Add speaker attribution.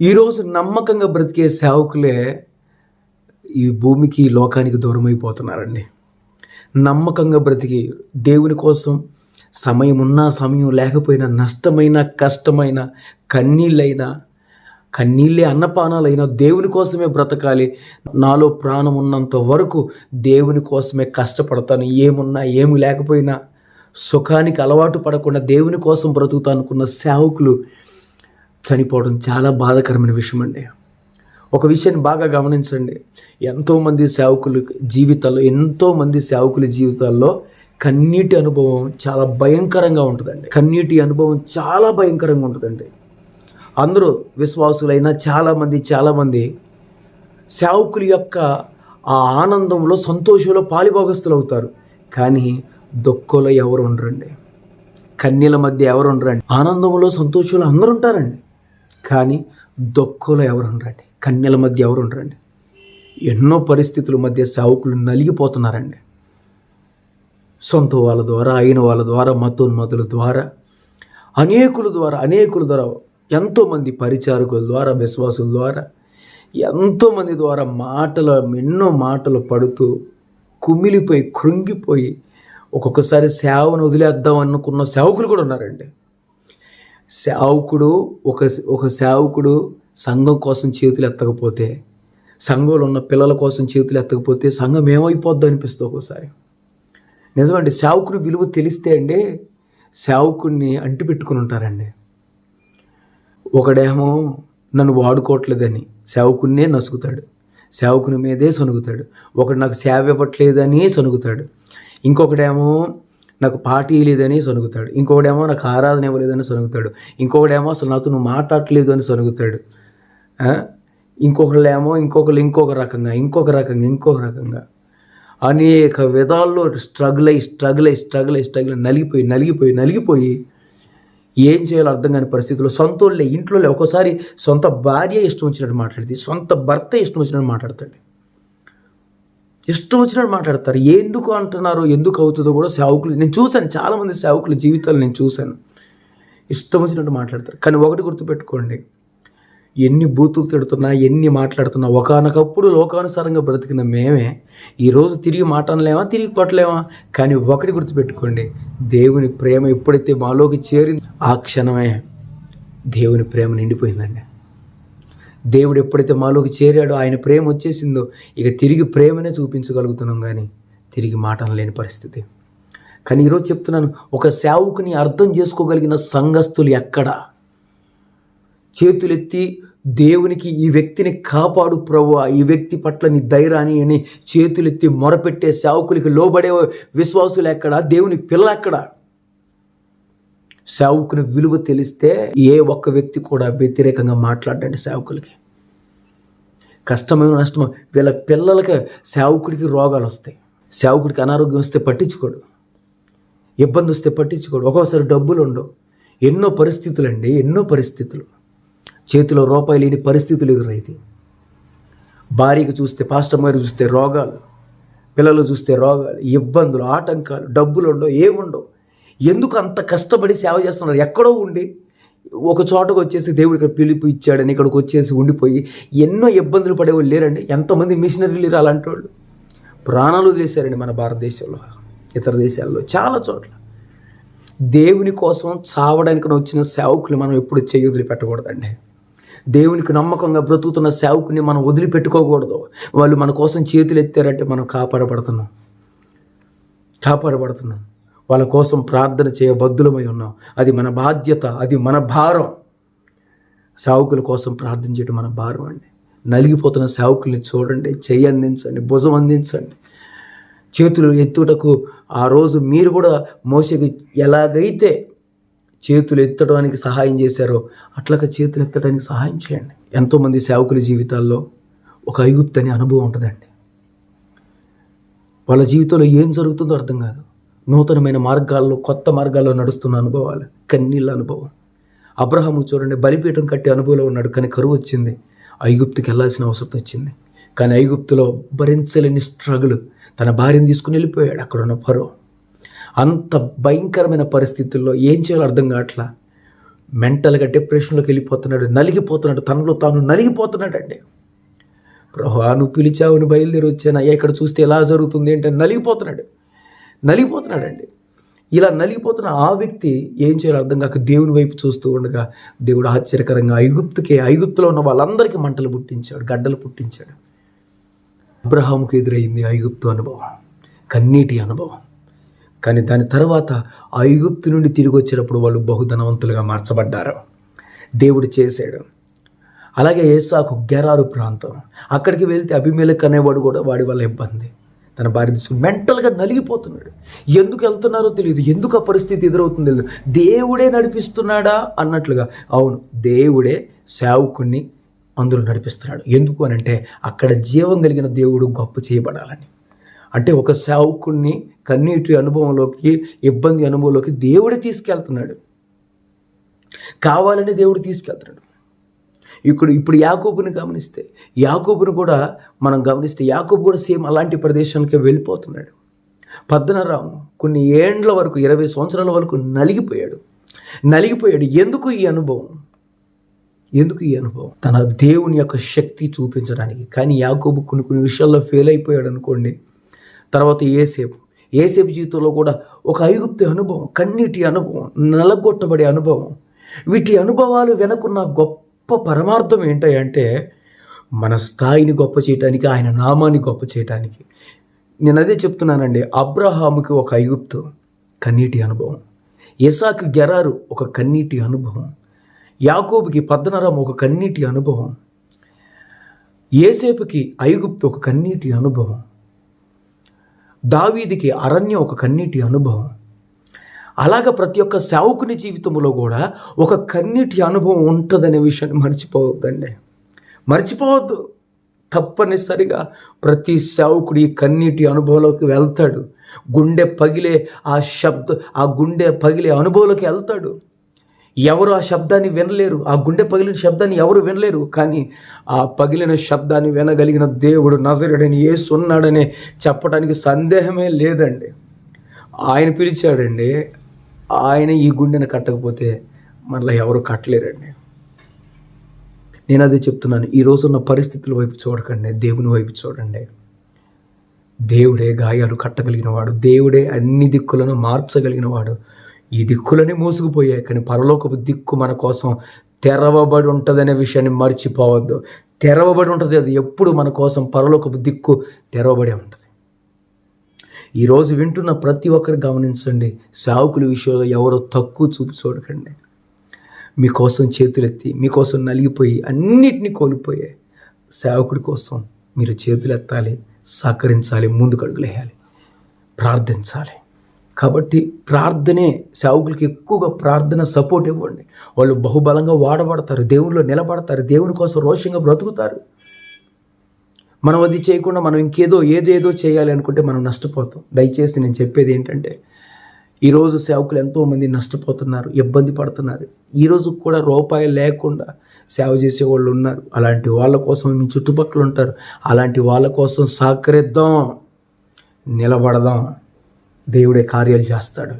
Speaker 1: ఈరోజు నమ్మకంగా బ్రతికే సేవకులే ఈ భూమికి ఈ లోకానికి దూరం అయిపోతున్నారండి నమ్మకంగా బ్రతికి దేవుని కోసం సమయం ఉన్నా సమయం లేకపోయినా నష్టమైన కష్టమైన కన్నీళ్ళైనా కన్నీళ్ళే అన్నపానాలైనా దేవుని కోసమే బ్రతకాలి. నాలో ప్రాణం ఉన్నంత వరకు దేవుని కోసమే కష్టపడతాను. ఏమున్నా ఏమి లేకపోయినా సుఖానికి అలవాటు పడకుండా దేవుని కోసం బ్రతుకుతా అనుకున్న సేవకులు చనిపోవడం చాలా బాధాకరమైన విషయం అండి. ఒక విషయాన్ని బాగా గమనించండి. ఎంతోమంది సేవకులు జీవితాల్లో ఎంతోమంది సేవకుల జీవితాల్లో కన్నీటి అనుభవం చాలా భయంకరంగా ఉంటుందండి. కన్నీటి అనుభవం చాలా భయంకరంగా ఉంటుందండి. అందరూ విశ్వాసులైన చాలామంది చాలామంది సేవకుల యొక్క ఆ ఆనందంలో సంతోషంలో పాలిభాగస్తులు అవుతారు కానీ దుఃఖంలో ఎవరు ఉండరండి. కన్నీల మధ్య ఎవరు ఉండరండి. ఆనందంలో సంతోషంలో అందరూ ఉంటారండి. కానీ దొక్కలో ఎవరు ఉండరండి కన్నెల మధ్య ఎవరు ఉండరండి ఎన్నో పరిస్థితుల మధ్య సావుకులు నలిగిపోతున్నారండి. సొంత వాళ్ళ ద్వారా అయిన వాళ్ళ ద్వారా మతోన్మతుల ద్వారా అనేకుల ద్వారా అనేకుల ద్వారా ఎంతోమంది పరిచారకుల ద్వారా విశ్వాసుల ద్వారా ఎంతోమంది ద్వారా మాటలు ఎన్నో మాటలు పడుతూ కుమిలిపోయి కృంగిపోయి ఒక్కొక్కసారి సేవను వదిలేద్దాం అనుకున్న సేవకులు కూడా ఉన్నారండి. సేవకుడు ఒక ఒక సేవకుడు సంఘం కోసం చేతులు ఎత్తకపోతే సంఘంలో ఉన్న పిల్లల కోసం చేతులు ఎత్తకపోతే సంఘం ఏమైపోద్దో అనిపిస్తుంది ఒక్కోసారి. నిజమండి సేవకుడు విలువ తెలిస్తే అండి సేవకుడిని అంటిపెట్టుకుని ఉంటారండి. ఒకడేమో నన్ను వాడుకోవట్లేదని సేవకున్నే నసుగుతాడు సేవకుని మీదే సనుగుతాడు ఒకడు నాకు సేవ ఇవ్వట్లేదని సనుగుతాడు ఇంకొకడేమో నాకు పార్టీ లేదని సొనుగుతాడు. ఇంకొకడేమో నాకు ఆరాధన ఇవ్వలేదని సొనుగుతాడు. ఇంకొకడేమో అసలు నాతో నువ్వు మాట్లాడలేదు అని సొనుగుతాడు. ఇంకొకళ్ళేమో ఇంకొకరు ఇంకొక రకంగా ఇంకొక రకంగా ఇంకొక రకంగా. అనేక విధాల్లో స్ట్రగుల్ అయ్యి స్ట్రగుల్ అయ్యి స్ట్రగుల్ అయ్యి స్ట్రగుల్ అయ్యి నలిగిపోయి నలిగిపోయి నలిగిపోయి ఏం చేయాలో అర్థం కాని పరిస్థితుల్లో సొంత ఇంట్లో ఒక్కోసారి సొంత భార్య ఇష్టం వచ్చినట్టు మాట్లాడితే సొంత భర్త ఇష్టం వచ్చినట్టు మాట్లాడతాడు. ఇష్టం వచ్చినట్టు మాట్లాడతారు. ఎందుకు అంటున్నారు? ఎందుకు అవుతుందో కూడా సేవకులు నేను చూశాను చాలామంది సేవకుల జీవితాలు నేను చూశాను. ఇష్టం వచ్చినట్టు మాట్లాడతారు. కానీ ఒకటి గుర్తుపెట్టుకోండి. ఎన్ని బూతులు తిడుతున్నా ఎన్ని మాట్లాడుతున్నా ఒకనకప్పుడు లోకానుసారంగా బ్రతికిన మేమే ఈరోజు తిరిగి మాట్లాడలేమా తిరిగి కొట్టలేమా? కానీ ఒకటి గుర్తుపెట్టుకోండి. దేవుని ప్రేమ ఎప్పుడైతే మాలోకి చేరింది ఆ క్షణమే దేవుని ప్రేమ నిండిపోయిందండి. దేవుడు ఎప్పుడైతే మాలోకి చేరాడో ఆయన ప్రేమ వచ్చేసిందో ఇక తిరిగి ప్రేమనే చూపించగలుగుతున్నాం కానీ తిరిగి మాటలు లేని పరిస్థితి. కానీ ఈరోజు చెప్తున్నాను ఒక సేవకుని అర్థం చేసుకోగలిగిన సంఘస్థులు ఎక్కడ? చేతులెత్తి దేవునికి ఈ వ్యక్తిని కాపాడు ప్రభు ఈ వ్యక్తి పట్ల నీ ధైర్యాన్ని అని చేతులెత్తి మొరపెట్టే సేవకులకి లోబడే విశ్వాసులు ఎక్కడ? దేవుని పిల్ల ఎక్కడ? సేవకుని విలువ తెలిస్తే ఏ ఒక్క వ్యక్తి కూడా వ్యతిరేకంగా మాట్లాడండి సేవకులకి. కష్టమైన నష్టం. వీళ్ళ పిల్లలకి సేవకుడికి రోగాలు వస్తాయి. సేవకుడికి అనారోగ్యం వస్తే పట్టించుకోడు. ఇబ్బంది వస్తే పట్టించుకోడు. ఒక్కోసారి డబ్బులు ఉండవు. ఎన్నో పరిస్థితులు అండి ఎన్నో పరిస్థితులు. చేతిలో రూపాయి లేని పరిస్థితులు ఎదురైతే. భార్యకి చూస్తే పాస్టర్ గారు చూస్తే రోగాలు. పిల్లలు చూస్తే రోగాలు ఇబ్బందులు ఆటంకాలు డబ్బులు ఉండవు ఏముండవు. ఎందుకు అంత కష్టపడి సేవ చేస్తున్నారు? ఎక్కడో ఉండి ఒక చోటకు వచ్చేసి దేవుడు ఇక్కడ పిలుపు ఇచ్చాడని ఇక్కడికి వచ్చేసి ఉండిపోయి ఎన్నో ఇబ్బందులు పడేవాళ్ళు లేరండి. ఎంతమంది మిషనరీలు అలాంటి వాళ్ళు. ప్రాణాలు వదిలేశారండి మన భారతదేశంలో ఇతర దేశాల్లో చాలా చోట్ల. దేవుని కోసం చావడానికి వచ్చిన సేవకులు మనం ఎప్పుడు చేయి వదిలిపెట్టకూడదండి. దేవునికి నమ్మకంగా బ్రతుకుతున్న సేవకుని మనం వదిలిపెట్టుకోకూడదు. వాళ్ళు మన కోసం చేతులు ఎత్తారంటే మనం కాపాడబడుతున్నాం. కాపాడబడుతున్నాం. వాళ్ళ కోసం ప్రార్థన చేయబద్దులమై ఉన్నాం. అది మన బాధ్యత అది మన భారం. సేవకుల కోసం ప్రార్థన చేయడం మన భారం అండి. నలిగిపోతున్న సేవకుల్ని చూడండి చెయ్యి అందించండి భుజం అందించండి. చేతులు ఎత్తుటకు ఆ రోజు మీరు కూడా మోసకి ఎలాగైతే చేతులు ఎత్తడానికి సహాయం చేశారో అట్లాగా చేతులు ఎత్తడానికి సహాయం చేయండి. ఎంతోమంది సేవకుల జీవితాల్లో ఒక ఐగుప్తు అనే అనుభవం ఉంటుందండి. వాళ్ళ జీవితంలో ఏం జరుగుతుందో అర్థం కాదు. నూతనమైన మార్గాల్లో కొత్త మార్గాల్లో నడుస్తున్న అనుభవాలు కన్నీళ్ళ అనుభవం. అబ్రహాము చూడండి బలిపీఠం కట్టే అనుభవంలో ఉన్నాడు కానీ కరువు వచ్చింది. ఐగుప్తుకి వెళ్ళాల్సిన అవసరం వచ్చింది. కానీ ఐగుప్తులో భరించలేని స్ట్రగుల్ తన భార్యను తీసుకుని వెళ్ళిపోయాడు అక్కడ ఉన్న పరో అంత భయంకరమైన పరిస్థితుల్లో ఏం చేయాలో అర్థం కావట్లా? మెంటల్గా డిప్రెషన్లోకి వెళ్ళిపోతున్నాడు నలిగిపోతున్నాడు తనలో తాను నలిగిపోతున్నాడండి. ప్రభా నువ్వు పిలిచావుని బయలుదేరి వచ్చాను. అయ్యా ఇక్కడ చూస్తే ఎలా జరుగుతుంది? ఏంటంటే నలిగిపోతున్నాడు. నలిగిపోతున్నాడండి. ఇలా నలిగిపోతున్న ఆ వ్యక్తి ఏం చేయాలో అర్థం కాక దేవుని వైపు చూస్తూ ఉండగా దేవుడు ఆశ్చర్యకరంగా ఐగుప్తుకే ఐగుప్తులో ఉన్న వాళ్ళందరికీ మంటలు పుట్టించాడు గడ్డలు పుట్టించాడు. అబ్రహాముకు ఎదురైంది ఐగుప్తు అనుభవం కన్నీటి అనుభవం. కానీ దాని తర్వాత ఐగుప్తు నుండి తిరిగి వచ్చినప్పుడు వాళ్ళు బహుధనవంతులుగా మార్చబడ్డారు. దేవుడు చేశాడు. అలాగే ఏసాకు గెరారు ప్రాంతం అక్కడికి వెళ్తే అభిమేలక్ అనేవాడు కూడా వాడి వల్ల ఇబ్బంది. తన భార్య తీసుకుని మెంటల్గా నలిగిపోతున్నాడు. ఎందుకు వెళ్తున్నారో తెలియదు. ఎందుకు ఆ పరిస్థితి ఎదురవుతుందో తెలియదు. దేవుడే నడిపిస్తున్నాడా అన్నట్లుగా. అవును దేవుడే సేవకుణ్ణి అందులో నడిపిస్తున్నాడు. ఎందుకు అని అంటే అక్కడ జీవం కలిగిన దేవుడు గొప్ప చేయబడాలని. అంటే ఒక సేవకుణ్ణి కన్నీటి అనుభవంలోకి ఇబ్బంది అనుభవంలోకి దేవుడే తీసుకెళ్తున్నాడు. కావాలని దేవుడు తీసుకెళ్తున్నాడు. ఇప్పుడు ఇప్పుడు యాకోబుని గమనిస్తే యాకోబుని కూడా మనం గమనిస్తే యాకోబు కూడా సేమ్ అలాంటి ప్రదేశానికి వెళ్ళిపోతున్నాడు. పద్మనారాము కొన్ని ఏండ్ల వరకు ఇరవై సంవత్సరాల వరకు నలిగిపోయాడు. నలిగిపోయాడు. ఎందుకు ఈ అనుభవం? ఎందుకు ఈ అనుభవం? తన దేవుని యొక్క శక్తి చూపించడానికి. కానీ యాకోబు కొన్ని కొన్ని విషయాల్లో ఫెయిల్ అయిపోయాడు అనుకోండి. తర్వాత ఏసేపు. ఏసేపు జీవితంలో కూడా ఒక ఐగుప్తి అనుభవం కన్నీటి అనుభవం నలగొట్టబడే అనుభవం. వీటి అనుభవాలు వెనకున్న గొప్ప పరమార్థం ఏంటంటే మన స్థాయిని గొప్ప చేయటానికి ఆయన నామాన్ని గొప్ప చేయటానికి. నేను అదే చెప్తున్నానండి అబ్రహాముకి ఒక ఐగుప్తు కన్నీటి అనుభవం. ఇసాకు గెరారు ఒక కన్నీటి అనుభవం. యాకోబుకి పద్నరం ఒక కన్నీటి అనుభవం. ఏసేపుకి ఐగుప్తు ఒక కన్నీటి అనుభవం. దావీదికి అరణ్యం ఒక కన్నీటి అనుభవం. అలాగ ప్రతి ఒక్క సేవకుని జీవితంలో కూడా ఒక కన్నీటి అనుభవం ఉంటుందనే విషయాన్ని మర్చిపోవద్దండి. మర్చిపోవద్దు. తప్పనిసరిగా ప్రతి సేవకుడు ఈ కన్నీటి అనుభవంలోకి వెళ్తాడు. గుండె పగిలే ఆ శబ్ద ఆ గుండె పగిలే అనుభవంలోకి వెళ్తాడు. ఎవరు ఆ శబ్దాన్ని వినలేరు. ఆ గుండె పగిలిన శబ్దాన్ని ఎవరు వినలేరు. కానీ ఆ పగిలిన శబ్దాన్ని వినగలిగిన దేవుడు నజరుడని ఏసున్నాడని చెప్పడానికి సందేహమే లేదండి. ఆయన పిలిచాడండి ఆయన ఈ గుండెను కట్టకపోతే మళ్ళీ ఎవరు కట్టలేరండి. నేను అదే చెప్తున్నాను ఈ రోజున్న పరిస్థితుల వైపు చూడకండి దేవుని వైపు చూడండి. దేవుడే గాయాలు కట్టగలిగిన వాడు దేవుడే అన్ని దిక్కులను మార్చగలిగిన వాడు ఈ దిక్కులనే మోసుకుపోయాయి కానీ పరలోకపు దిక్కు మన కోసం తెరవబడి ఉంటుందనే విషయాన్ని మర్చిపోవద్దు. తెరవబడి ఉంటుంది అది ఎప్పుడు మన కోసం పరలోకపు దిక్కు తెరవబడి ఉంటుంది. ఈరోజు వింటున్న ప్రతి ఒక్కరు గమనించండి సావుకుల విషయంలో ఎవరో తక్కువ చూపు చూడకండి. మీకోసం చేతులెత్తి మీకోసం నలిగిపోయి అన్నిటినీ కోల్పోయాయి సేవకుడి కోసం మీరు చేతులు ఎత్తాలి సహకరించాలి ముందుకు అడుగులేయాలి ప్రార్థించాలి. కాబట్టి ప్రార్థనే సేవకులకి ఎక్కువగా ప్రార్థన సపోర్ట్ ఇవ్వండి. వాళ్ళు బహుబలంగా వాడబడతారు దేవుళ్ళు నిలబడతారు దేవుని కోసం రోషంగా బ్రతుకుతారు. మనం అది చేయకుండా మనం ఇంకేదో ఏదేదో చేయాలి అనుకుంటే మనం నష్టపోతాం. దయచేసి నేను చెప్పేది ఏంటంటే ఈరోజు సేవకులు ఎంతోమంది నష్టపోతున్నారు ఇబ్బంది పడుతున్నారు. ఈరోజు కూడా రూపాయి లేకుండా సేవ చేసే వాళ్ళు ఉన్నారు. అలాంటి వాళ్ళ కోసం మీ చుట్టుపక్కల ఉంటారు. అలాంటి వాళ్ళ కోసం సహకరిద్దాం నిలబడదాం. దేవుడే కార్యాలు చేస్తాడు.